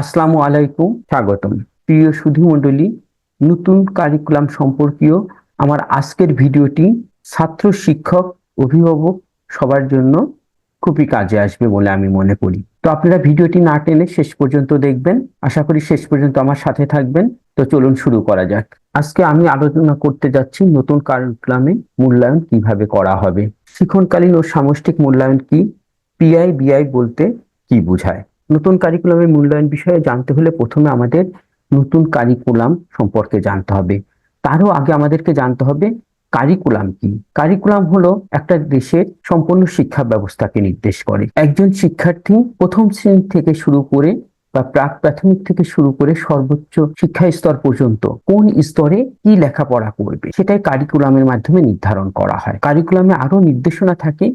আসসালামু আলাইকুম, স্বাগতম। প্রিয় সুধী মণ্ডলী, নতুন কারিকুলাম সম্পর্কীয় আমার আজকের ভিডিওটি ছাত্র শিক্ষক, অভিভাবক সবার জন্য খুবই কাজে আসবে বলে আমি মনে করি। তো আপনারা ভিডিওটি না টেনে শেষ পর্যন্ত দেখবেন, আশা করি শেষ পর্যন্ত আমার সাথে থাকবেন। তো চলুন শুরু করা যাক। আজকে আমি আলোচনা করতে যাচ্ছি নতুন কারিকুলামে মূল্যায়ন কীভাবে করা হবে। শিক্ষণকালীন ও সামষ্টিক মূল্যায়ন কি? পিআই বিআই বলতে কি বোঝায়? নতুন কারিকুলামের মূল্যায়ন বিষয়ে জানতে হলে প্রথমে আমাদের নতুন কারিকুলাম সম্পর্কে জানতে হবে। তারও আগে আমাদেরকে জানতে হবে কারিকুলাম কি? কারিকুলাম হলো একটা দেশের সম্পূর্ণ শিক্ষা ব্যবস্থাকে নির্দেশ করে। একজন শিক্ষার্থী প্রথম শ্রেণি থেকে শুরু করে বা প্রাক প্রাথমিক থেকে শুরু করে সর্বোচ্চ শিক্ষা স্তর পর্যন্ত কোন স্তরে কি লেখাপড়া করবে, সেটাই কারিকুলামের মাধ্যমে নির্ধারণ করা হয়। কারিকুলামে আরও নির্দেশনা থাকে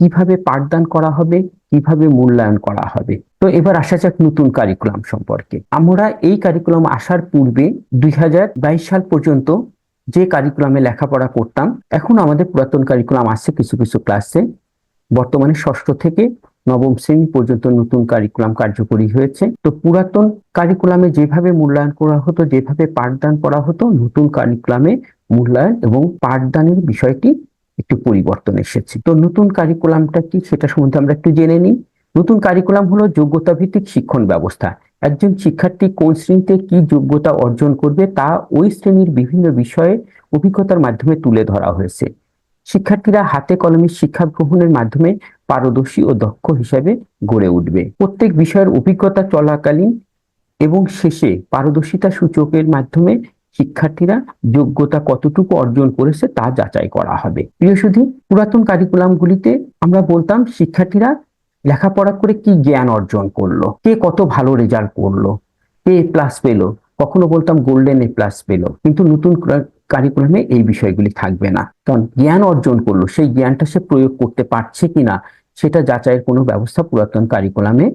কীভাবে পাঠদান করা হবে, কীভাবে মূল্যায়ন করা হবে। তো এবার আসা যাক নতুন কারিকুলাম সম্পর্কে। আমরা এই কারিকুলাম আসার পূর্বে দুই হাজার বাইশ সাল পর্যন্ত যে কারিকুলামে লেখাপড়া করতাম, এখন আমাদের পুরাতন কারিকুলাম আছে কিছু কিছু ক্লাসে বর্তমানে ষষ্ঠ থেকে নবম শ্রেণি পর্যন্ত নতুন কারিকুলাম কার্যকরী হয়েছে। তো পুরাতন কারিকুলামে যেভাবে মূল্যায়ন করা হতো, যেভাবে পাঠদান করা হতো, নতুন কারিকুলামে মূল্যায়ন এবং পাঠদানের বিষয়টি একটু পরিবর্তন এসেছে। তো নতুন কারিকুলামটা কি সেটা সম্বন্ধে আমরা একটু জেনে নিই। নতুন কারিকুলাম হলো যোগ্যতা ভিত্তিক শিক্ষণ ব্যবস্থা। একজন শিক্ষার্থী কোন শ্রেণীতে কি যোগ্যতা অর্জন করবে তা ওই শ্রেণির বিভিন্ন বিষয়ে অভিজ্ঞতার মাধ্যমে তুলে ধরা হয়েছে। শিক্ষার্থীরা হাতে কলমে শিক্ষা গ্রহণের মাধ্যমে পারদর্শী ও দক্ষ হিসাবে গড়ে উঠবে। প্রত্যেক বিষয়ের অভিজ্ঞতা চলাকালীন এবং শেষে পারদর্শিতা সূচকের মাধ্যমে শিক্ষার্থীরা যোগ্যতা কতটুকু অর্জন করেছে তা যাচাই করা হবে। প্রিয় শুধু পুরাতন কারিকুলামগুলিতে আমরা বলতাম শিক্ষার্থীরা লেখাপড়া করে কি জ্ঞান অর্জন করল, কে কত ভালো রেজাল্ট করল, কে প্লাস পেল, কখনো বলতাম গোল্ডেন এ প্লাস পেল, কিন্তু নতুন কারিকুলামে এই বিষয়গুলি থাকবে না। কারণ জ্ঞান অর্জন করল, সেই জ্ঞানটা সে প্রয়োগ করতে পারছে কিনা, সেটা যাচাইয়ের কোনো ব্যবস্থা পুরাতন কারিকুলামে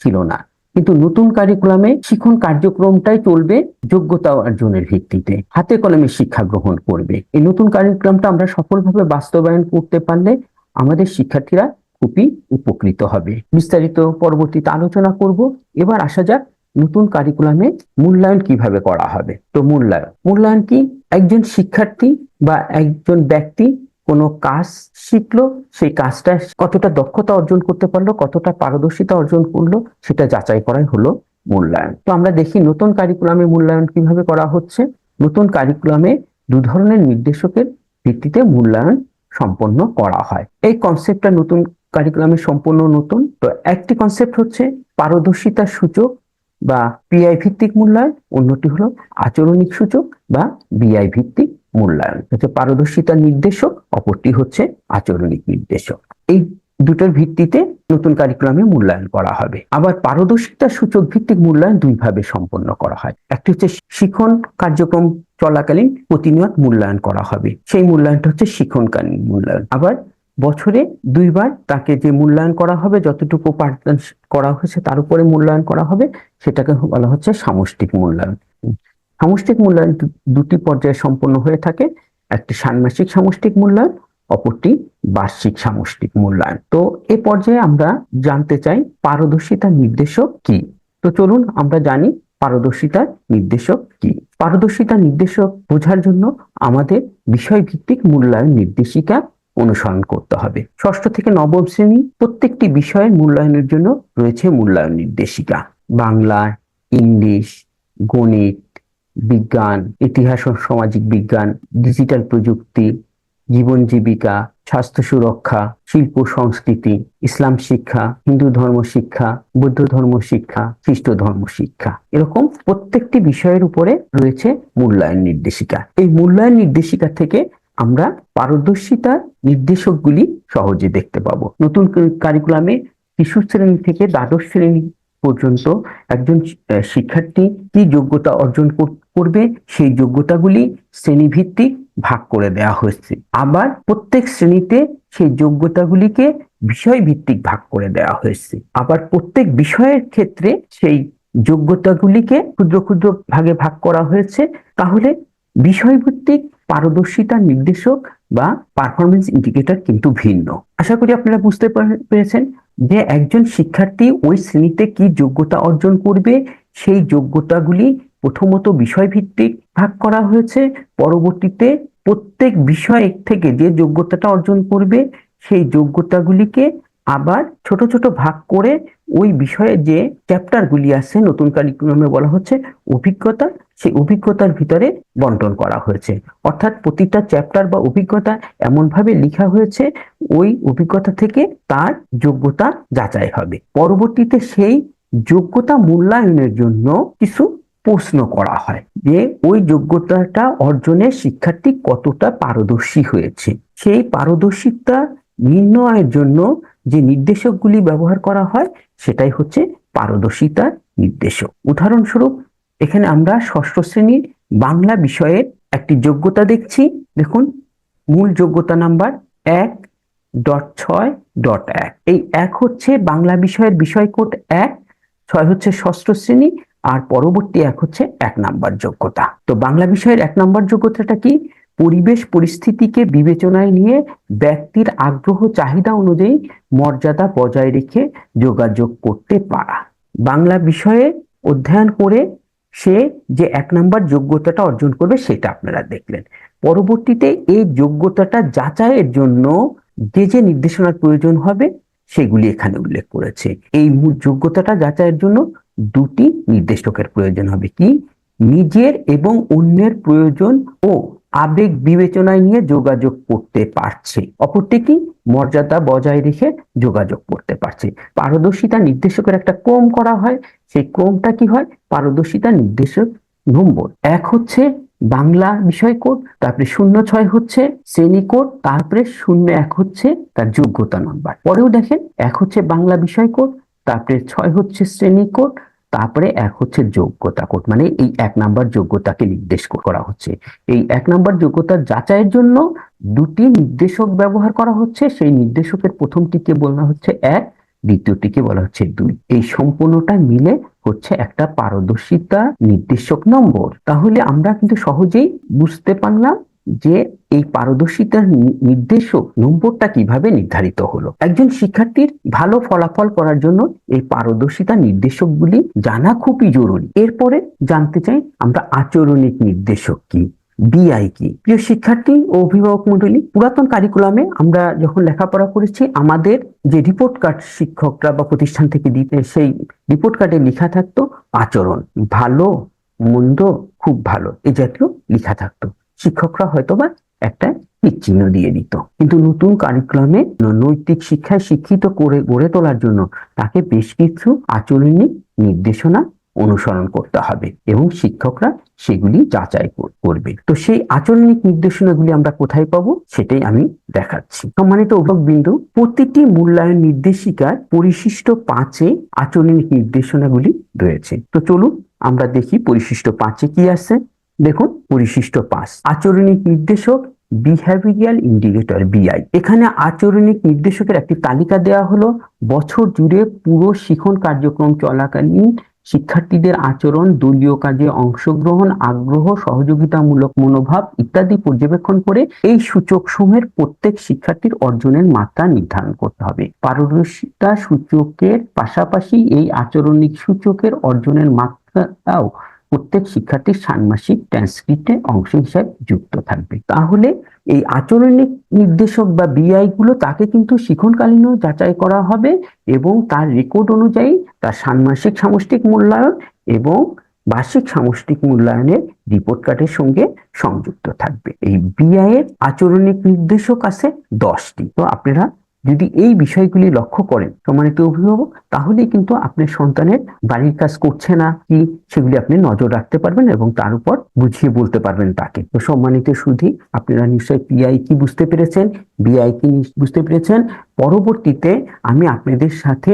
ছিল না। কিন্তু নতুন কারিকুলামে শিক্ষণ কার্যক্রমটাই চলবে যোগ্যতা অর্জনের ভিত্তিতে। হাতে কলমে শিক্ষা গ্রহণ করবে। এই নতুন কারিকুলামটা আমরা সফলভাবে বাস্তবায়ন করতে পারলে আমাদের শিক্ষার্থীরা খুবই উপকৃত হবে। বিস্তারিত পরবর্তীতে আলোচনা করব। এবার আসা যাক নতুন কারিকুলামে মূল্যায়ন কীভাবে করা হবে। তো মূল্যায়ন। মূল্যায়ন কি? একজন শিক্ষার্থী বা একজন ব্যক্তি কোনো কাজ শিখলো, সেই কাজটা কতটা দক্ষতা অর্জন করতে পারল, কতটা পারদর্শিতা অর্জন করল, সেটা যাচাই করাই হলো মূল্যায়ন। তো আমরা দেখি নতুন কারিকুলামে মূল্যায়ন কীভাবে করা হচ্ছে। নতুন কারিকুলামে দু ধরনের নির্দেশকের ভিত্তিতে মূল্যায়ন সম্পন্ন করা হয়। এই কনসেপ্টটা নতুন কারিকুলামে সম্পূর্ণ নতুন। তো একটি কনসেপ্ট হচ্ছে পারদর্শিতা সূচক বা পিআই ভিত্তিক মূল্যায়ন, অন্যটি হলো আচরণিক সূচক বা বিআই ভিত্তিক মূল্যায়ন। হচ্ছে পারদর্শিতা নির্দেশক, অপরটি হচ্ছে আচরণিক নির্দেশক। এই দুটোর ভিত্তিতে নতুন কারিকুলামে মূল্যায়ন করা হবে। আবার পারদর্শিতা সূচক ভিত্তিক মূল্যায়ন দুইভাবে সম্পন্ন করা হয়। একটি হচ্ছে শিখন কার্যক্রম চলাকালীন প্রতিনিয়ত মূল্যায়ন করা হবে। সেই মূল্যায়নটা হচ্ছে শিক্ষণকালীন মূল্যায়ন। আবার বছরে দুইবার তাকে যে মূল্যায়ন করা হবে, যতটুকু পাঠদান করা হয়েছে তার উপরে মূল্যায়ন করা হবে, সেটাকে বলা হচ্ছে সামষ্টিক মূল্যায়ন। সামষ্টিক মূল্যায়ন দুটি পর্যায়ে সম্পন্ন হয়ে থাকে। একটি ষান্মাসিক সামষ্টিক মূল্যায়ন, অপরটি বার্ষিক সামষ্টিক মূল্যায়ন। তো এ পর্যায়ে আমরা জানতে চাই পারদর্শিতা নির্দেশক কি? তো চলুন আমরা জানি পারদর্শিতার নির্দেশক কি। পারদর্শিতা নির্দেশক বোঝার জন্য আমাদের বিষয় ভিত্তিক মূল্যায়ন নির্দেশিকা অনুসরণ করতে হবে। ষষ্ঠ থেকে নবম শ্রেণি প্রত্যেকটি বিষয়ের মূল্যায়নের জন্য রয়েছে মূল্যায়ন নির্দেশিকা। বাংলা, ইংলিশ, গণিত বিজ্ঞান, ইতিহাস ও সামাজিক বিজ্ঞান, ডিজিটাল প্রযুক্তি, জীবন জীবিকা, স্বাস্থ্য সুরক্ষা, শিল্প সংস্কৃতি, ইসলাম শিক্ষা, হিন্দু ধর্ম শিক্ষা, বৌদ্ধ ধর্ম শিক্ষা, খ্রিস্ট ধর্ম শিক্ষা। এরকম প্রত্যেকটি বিষয়ের উপরে রয়েছে মূল্যায়ন নির্দেশিকা। এই মূল্যায়ন নির্দেশিকা থেকে আমরা পারদর্শিতার নির্দেশকগুলি সহজে দেখতে পাবো। নতুন কারিকুলামে শিশু শ্রেণি থেকে দ্বাদশ শ্রেণি পর্যন্ত একজন শিক্ষার্থী কি যোগ্যতা অর্জন করবে, সেই যোগ্যতাগুলি শ্রেণীভিত্তিক ভাগ করে দেওয়া হয়েছে। আবার প্রত্যেক শ্রেণীতে সেই যোগ্যতাগুলিকে বিষয় ভিত্তিক ভাগ করে দেওয়া হয়েছে। আবার প্রত্যেক বিষয়ের ক্ষেত্রে সেই যোগ্যতাগুলিকে ক্ষুদ্র ক্ষুদ্র ভাগে ভাগ করা হয়েছে। তাহলে বিষয়ভিত্তিক পারদর্শিতা নির্দেশক বা পারফরমেন্স ইন্ডিকেটর কিন্তু ভিন্ন। আশা করি আপনারা বুঝতে পেরেছেন যে একজন শিক্ষার্থী ওই শ্রেণীতে কি যোগ্যতা অর্জন করবে, সেই যোগ্যতাগুলি প্রথমত বিষয়ভিত্তিক ভাগ করা হয়েছে, পরবর্তীতে প্রত্যেক বিষয় থেকে যে যোগ্যতাটা অর্জন করবে, সেই যোগ্যতাগুলিকে আবার ছোট ছোট ভাগ করে ওই বিষয়ে যে চ্যাপ্টারগুলি আছে, নতুন কারিকুলামে বলা হচ্ছে, অভিজ্ঞতা, সেই অভিজ্ঞতার ভিতরে বন্টন করা হয়েছে। অর্থাৎ প্রতিটা চ্যাপ্টার বা অভিজ্ঞতা এমনভাবে লেখা হয়েছে, ওই অভিজ্ঞতা থেকে তার যোগ্যতা যাচাই হবে। পরবর্তীতে সেই যোগ্যতা মূল্যায়নের জন্য কিছু প্রশ্ন করা হয় যে ওই যোগ্যতাটা অর্জনে শিক্ষার্থী কতটা পারদর্শী হয়েছে। সেই পারদর্শিতা নির্ণয়ের জন্য যে নির্দেশকগুলি ব্যবহার করা হয়, সেটাই হচ্ছে পারদর্শিতার নির্দেশক। উদাহরণস্বরূপ, এখানে আমরা ষষ্ঠ শ্রেণির বাংলা বিষয়ের একটি যোগ্যতা দেখছি। দেখুন, মূল যোগ্যতা নাম্বার এক ডট ছয় ডট এক। এই এক হচ্ছে বাংলা বিষয়ের বিষয় কোড এক, ছয় হচ্ছে ষষ্ঠ শ্রেণি, আর পরবর্তী এক হচ্ছে এক নাম্বার যোগ্যতা। তো বাংলা বিষয়ের এক নাম্বার যোগ্যতাটা কি? পরিবেশ পরিস্থিতিকে বিবেচনায় নিয়ে ব্যক্তির আগ্রহ চাহিদা অনুযায়ী মর্যাদা বজায় রেখে যোগাযোগ করতে পারা। বাংলা বিষয়ে অধ্যয়ন করে সে যে এক নম্বর যোগ্যতাটা অর্জন করবে সেটা আপনারা দেখলেন। পরবর্তীতে এই যোগ্যতাটা যাচাইয়ের জন্য যে যে নির্দেশনার প্রয়োজন হবে সেগুলি এখানে উল্লেখ করেছে। এই যোগ্যতাটা যাচাইয়ের জন্য দুটি নির্দেশকের প্রয়োজন হবে। কি? নিজের এবং অন্যের প্রয়োজন ও আবেগ বিবেচনায় নিয়ে যোগাযোগ করতে পারছে। অপরটি কি? মর্যাদা বজায় রেখে যোগাযোগ করতে পারছে। পারদর্শিতা নির্দেশকের একটা ক্রম করা হয়। সেই ক্রমটা কি হয়? পারদর্শিতা নির্দেশক নম্বর এক হচ্ছে বাংলা বিষয় কোড, তারপরে শূন্য ছয় হচ্ছে শ্রেণি কোড, তারপরে শূন্য এক হচ্ছে তার যোগ্যতা নাম্বার পরেও দেখেন, এক হচ্ছে বাংলা বিষয় কোড, তারপরে ছয় হচ্ছে শ্রেণি কোড তারপরে এক হচ্ছে যোগ্যতা কোড মানে এই এক নাম্বার যোগ্যতাকে নির্দেশ করা হচ্ছে। এই এক নাম্বার যোগ্যতার যাচাইয়ের জন্য দুটি নির্দেশক ব্যবহার করা হচ্ছে। সেই নির্দেশকের প্রথমটিকে বলা হচ্ছে এক, দ্বিতীয়টিকে বলা হচ্ছে দুই। এই সম্পূর্ণটা মিলে হচ্ছে একটা পারদর্শিতা নির্দেশক নম্বর। তাহলে আমরা কিন্তু সহজেই বুঝতে পারলাম যে এই পারদর্শিতার নির্দেশক নম্বরটা কীভাবে নির্ধারিত হলো? একজন শিক্ষার্থীর ভালো ফলাফল করার জন্য এই পারদর্শিতা নির্দেশকগুলি জানা খুবই জরুরি। এরপরে জানতে চাই আমরা আচরণিক নির্দেশক কি বিআই কি? প্রিয় শিক্ষার্থী ও অভিভাবক মন্ডলী পুরাতন কারিকুলামে আমরা যখন লেখাপড়া করেছি, আমাদের যে রিপোর্ট কার্ড শিক্ষকরা বা প্রতিষ্ঠান থেকে দিতে, সেই রিপোর্ট কার্ডে লেখা থাকতো, আচরণ ভালো, মন্দ, খুব ভালো। এ জাতীয় লেখা থাকতো। শিক্ষকরা হয়তোবা একটা চিহ্ন দিয়ে দিত। কিন্তু নতুন কারিকুলামে নৈতিক শিক্ষায় শিক্ষিত করে গড়ে তোলার জন্য তাকে বেশ কিছু আচরণিক নির্দেশনা অনুসরণ করতে হবে এবং শিক্ষকরা সেগুলি যাচাই করবে। তো সেই আচরণিক নির্দেশনাগুলি আমরা কোথায় পাবো সেটাই আমি দেখাচ্ছি। সম্মানিত বিন্দু প্রতিটি মূল্যায়ন নির্দেশিকার পরিশিষ্ট পাঁচে আচরণিক নির্দেশনাগুলি রয়েছে। তো চলুন আমরা দেখি পরিশিষ্ট পাঁচে কি আছে। দেখুন পরিশিষ্ট পাঁচ আচরণিক নির্দেশক বিহেভিয়ার ইন্ডিকেটর বিআই এখানে আচরণিক নির্দেশকের একটি তালিকা দেওয়া হলো, বছর জুড়ে পুরো শিখন কার্যক্রম চলাকালীন শিক্ষার্থীদের আচরণ, দলীয় কাজে অংশগ্রহণ, আগ্রহ, সহযোগিতামূলক মনোভাব ইত্যাদি পর্যবেক্ষণ করে এই সূচক সমূহের প্রত্যেক শিক্ষার্থীর অর্জনের মাত্রা নির্ধারণ করতে হবে। পারদর্শিতা সূচকের পাশাপাশি এই আচরণিক সূচকের অর্জনের মাত্রাও প্রত্যেক শিক্ষার্থীর ষান্মাসিক ট্রান্সক্রিপ্টে অংশ হিসাবে যুক্ত থাকবে। তাহলে এই আচরণিক নির্দেশক বা বিআই গুলো তাকে কিন্তু শিখনকালীনও যাচাই করা হবে এবং তার রেকর্ড অনুযায়ী তার ষান্মাসিক সামষ্টিক মূল্যায়ন এবং বার্ষিক সামষ্টিক মূল্যায়নের রিপোর্ট কার্ডের সঙ্গে সংযুক্ত থাকবে। এই বিআই এর আচরণিক নির্দেশক আছে দশটি। তো আপনারা যদি এই বিষয়গুলি লক্ষ্য করেন সম্মানিত অভিভাবক তাহলে কিন্তু আপনার সন্তানের বাড়ির কাজ করছে না কি সেগুলি আপনি নজর রাখতে পারবেন এবং তার উপর বুঝিয়ে বলতে পারবেন তাকে। তো সম্মানিত সুধী, আপনারা নিশ্চয়ই পিআই কি বুঝতে পেরেছেন? বিআই কি বুঝতে পেরেছেন? পরবর্তীতে আমি আপনাদের সাথে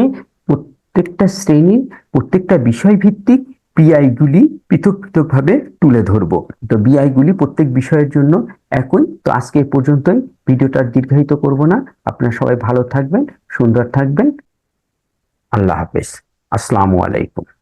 প্রত্যেকটা শ্রেণির, প্রত্যেকটা বিষয় ভিত্তিক পিআই গুলি পৃথক পৃথক ভাবে তুলে ধরবো। তো বিআই গুলি প্রত্যেক বিষয়ের জন্য একই। তো আজকে পর্যন্তই। ভিডিওটা দীর্ঘায়িত করব না। আপনারা সবাই ভালো থাকবেন, সুন্দর থাকবেন। আল্লাহ হাফেজ। আসসালামু আলাইকুম।